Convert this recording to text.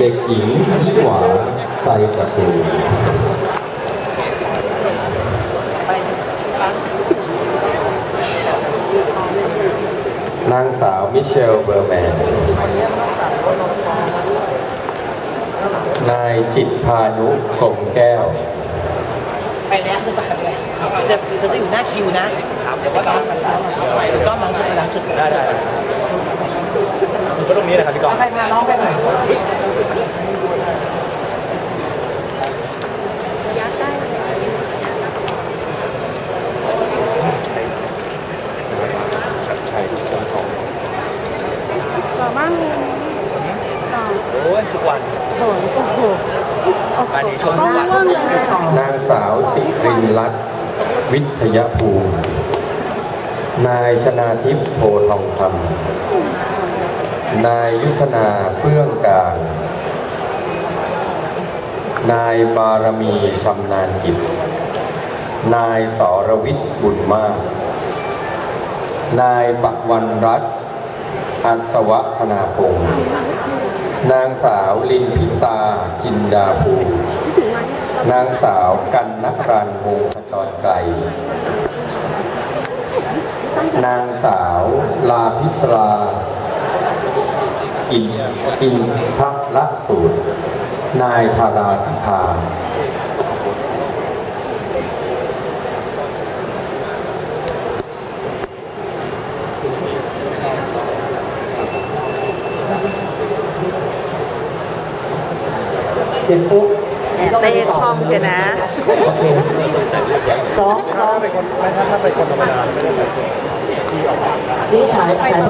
เด็กหญิงยี่หวาไซตระกูนางสาวมิเชลเบอร์แมน นายจิตพานุกลมแก้ว ไปแล้วคือไปเลยจะจะจะอยู่หน้าคิวนะครับเดี๋ยวก็ต้องก็มองสุดหลังสุดได้ได้ ก็ตรงนี้แหละครับพี่กองใครมาน้องไปหน่อยใช่ครับของต่อบ้านเลยต่อโอ้ยทุกวันโถโอ้โหอันนี้ชมต่อบ้านเลยนางสาวสิรินรัตน์วิทยภูมิ นายชนาทิพย์โพทองคำ นายยุทธนาเปื้องการ นายบารมีชำนาญกิจ นายสรวิทย์บุญมาก นายปักวันรัตน์อัศวะธนาพงศ์นางสาวลินพิตาจินดาภูนางสาวกันนรันวงศ์ขจรไกรนางสาวลาพิศรา อินอินทละสูตร นายธาราธิพาเสร็จปุ๊บแอบเต้คล่องเชียวนะโอเคสองสองถ้าเป็นคนไม่ถ้าถ้าเป็นคนธรรมดาไม่ได้ใส่ชุดที่ออกมาที่ฉายฉาย